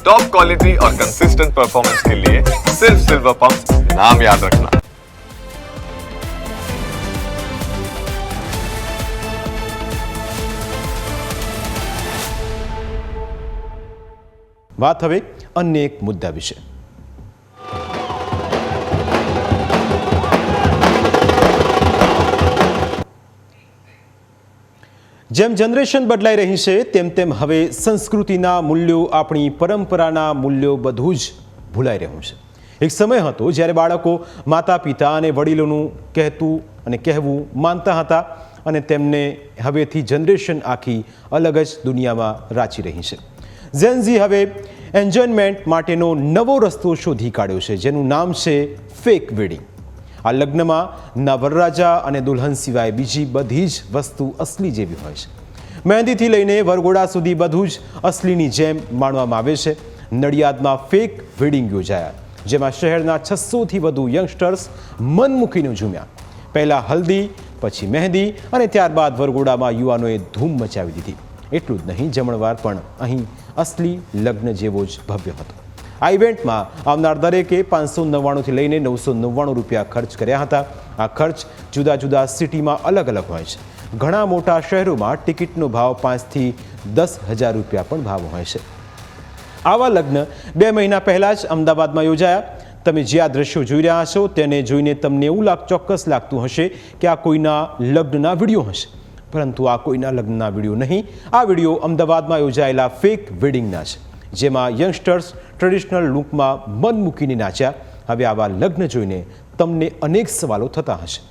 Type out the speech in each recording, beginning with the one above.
Top quality और consistent performance के लिए सिर्फ सिल्वर पंप नाम याद रखना વાત હવે અન્ય એક મુદ્દા વિશે જેમ જનરેશન બદલાઈ રહી છે, તેમ તેમ હવે સંસ્કૃતિના મૂલ્યો આપણી પરંપરાના મૂલ્યો બધું જ ભૂલાઈ રહ્યું છે. એક સમય હતો જ્યારે બાળકો માતા પિતા અને વડીલોનું કહેતું અને કહેવું માનતા હતા અને તેમને હવેથી જનરેશન આખી અલગ જ દુનિયામાં રાચી રહી છે. ઝેનઝી હવે એન્જોયમેન્ટ માટેનો નવો રસ્તો શોધી કાઢ્યો છે, જેનું નામ છે ફેક વેડિંગ આ લગ્નમાં ના વરરાજા અને દુલ્હન સિવાય બીજી બધી જ વસ્તુ અસલી જેવી હોય છે. મહેંદીથી લઈને વરઘોડા સુધી બધું જ અસલીની જેમ માણવામાં આવે છે. નડિયાદમાં ફેક વેડિંગ યોજાયા. જેમાં શહેરના છસોથી વધુ યંગસ્ટર્સ મન મૂકીને ઝૂમ્યા. પહેલાં હલ્દી, પછી મહેંદી અને ત્યારબાદ વરઘોડામાં યુવાનોએ ધૂમ મચાવી દીધી. એટલું જ નહીં, જમણવાર પણ અહીં અસલી લગ્ન જેવો જ ભવ્ય હતો. આ ઇવેન્ટમાં આવનાર દરેકે પાંચસો નવ્વાણુંથી લઈને નવસો નવ્વાણું રૂપિયા ખર્ચ કર્યા હતા. આ ખર્ચ જુદા જુદા સિટીમાં અલગ અલગ હોય છે. ઘણા મોટા શહેરોમાં ટિકિટનો ભાવ પાંચથી દસ હજાર રૂપિયા પણ ભાવ હોય છે. આવા લગ્ન બે મહિના પહેલાં જ અમદાવાદમાં યોજાયા. તમે જે આ દ્રશ્યો જોઈ રહ્યા છો તેને જોઈને તમને એવું લાગ, ચોક્કસ લાગતું હશે કે આ કોઈના લગ્નના વીડિયો હશે. પરંતુ આ કોઈના લગ્નના વીડિયો નહીં. આ વીડિયો અમદાવાદમાં યોજાયેલા ફેક વેડિંગના છે, જેમાં યંગસ્ટર્સ ટ્રેડિશનલ લુકમાં મન મૂકીને નાચ્યા. હવે આવા લગ્ન જોઈને તમને અનેક સવાલો થતા હશે.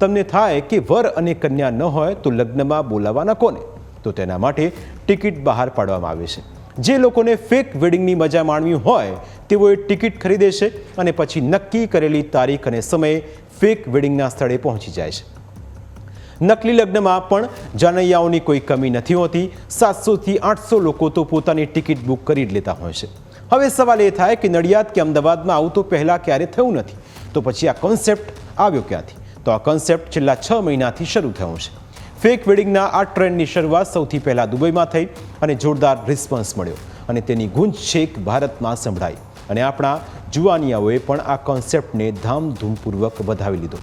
તમને થાય કે વર અને કન્યા ન હોય તો લગ્નમાં બોલાવવાના કોને? તો તેના માટે ટિકિટ બહાર પાડવામાં આવે છે. જે લોકોને ફેક વેડિંગની મજા માણવી હોય, તેઓએ ટિકિટ ખરીદે છે અને પછી નક્કી કરેલી તારીખ અને સમયે ફેક વેડિંગના સ્થળે પહોંચી જાય છે. નકલી લગ્નમાં પણ જાનૈયાઓની કોઈ કમી નથી હોતી. સાતસોથી આઠસો લોકો તો પોતાની ટિકિટ બુક કરી જ લેતા હોય છે. હવે સવાલ એ થાય કે નડિયાદ કે અમદાવાદમાં આવું તો પહેલાં ક્યારે થયું નથી? તો પછી આ કોન્સેપ્ટ આવ્યો ક્યાંથી? તો આ કોન્સેપ્ટ છેલ્લા છ મહિનાથી શરૂ થયો છે. ફેક વેડિંગના આ ટ્રેન્ડની શરૂઆત સૌથી પહેલાં દુબઈમાં થઈ અને જોરદાર રિસ્પોન્સ મળ્યો અને તેની ગુંજ છેક ભારતમાં સંભળાઈ. અને આપણા જુવાનિયાઓએ પણ આ કોન્સેપ્ટને ધામધૂમપૂર્વક વધાવી લીધો.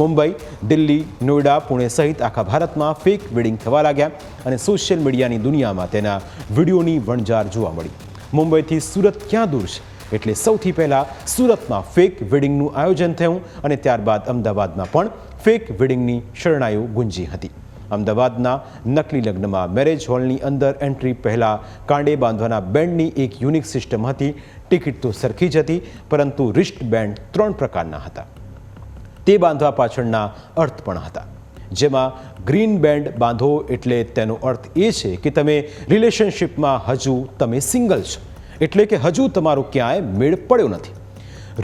મુંબઈ, દિલ્હી, નોઈડા, પુણે સહિત આખા ભારતમાં ફેક વેડિંગ થવા લાગ્યા અને સોશિયલ મીડિયાની દુનિયામાં તેના વિડીયોની વણઝાર જોવા મળી. મુંબઈથી સુરત ક્યાં દૂર છે? એટલે સૌથી પહેલાં સુરતમાં ફેક વેડિંગનું આયોજન થયું અને ત્યારબાદ અમદાવાદમાં પણ ફેક વેડિંગની શરણાઈઓ ગુંજી હતી. અમદાવાદના નકલી લગ્નમાં મેરેજ હોલની અંદર એન્ટ્રી પહેલાં કાંડે બાંધવાના બેન્ડની એક યુનિક સિસ્ટમ હતી. ટિકિટ તો સરખી જ હતી, પરંતુ રિસ્ટ બેન્ડ ત્રણ પ્રકારના હતા. તે બાંધવા પાછળના અર્થ પણ હતા. જેમાં ગ્રીન બેન્ડ બાંધો એટલે તેનો અર્થ એ છે કે તમે રિલેશનશિપમાં હજુ તમે સિંગલ છો. એટલે કે હજુ તમારો ક્યાંય મેળ પડ્યો નથી.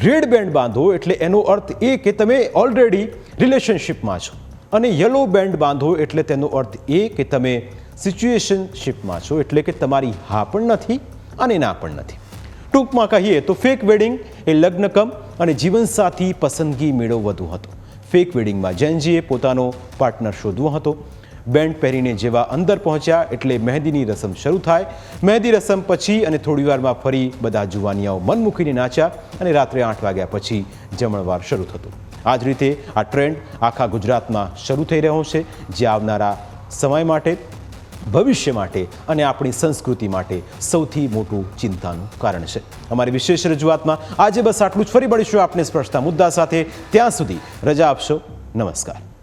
રેડ બેન્ડ બાંધો એટલે એનો અર્થ એ કે તમે ઓલરેડી રિલેશનશિપમાં છો. અને યલો બેન્ડ બાંધો એટલે તેનો અર્થ એ કે તમે સિચ્યુએશનશિપમાં છો એટલે કે તમારી હા પણ નથી અને ના પણ નથી. ટૂંકમાં કહીએ તો ફેક વેડિંગ એ લગ્નકમ અને જીવનસાથી પસંદગી મેળવવું હતો. ફેક વેડિંગમાં જૈનજીએ પોતાનો પાર્ટનર શોધવો હતો. બેન્ડ પહેરીને જેવા અંદર પહોંચ્યા એટલે મહેંદીની રસમ શરૂ થાય. મહેંદી રસમ પછી અને થોડીવારમાં ફરી બધા જુવાનિયાઓ મન મૂકીને નાચ્યા અને રાત્રે આઠ વાગ્યા પછી જમણવાર શરૂ થતો. આ જ રીતે આ ટ્રેન્ડ આખા ગુજરાતમાં શરૂ થઈ રહ્યો છે. જે આવનારા સમય માટે ભવિષ્ય માટે અને આપણી સંસ્કૃતિ માટે સૌથી મોટું ચિંતાનું કારણ છે. અમારી વિશેષ રજૂઆતમાં આજે બસ આટલું જ. ફરી મળીશું આપને સ્પર્શતા મુદ્દા સાથે. ત્યાં સુધી રજા આપશો. નમસ્કાર.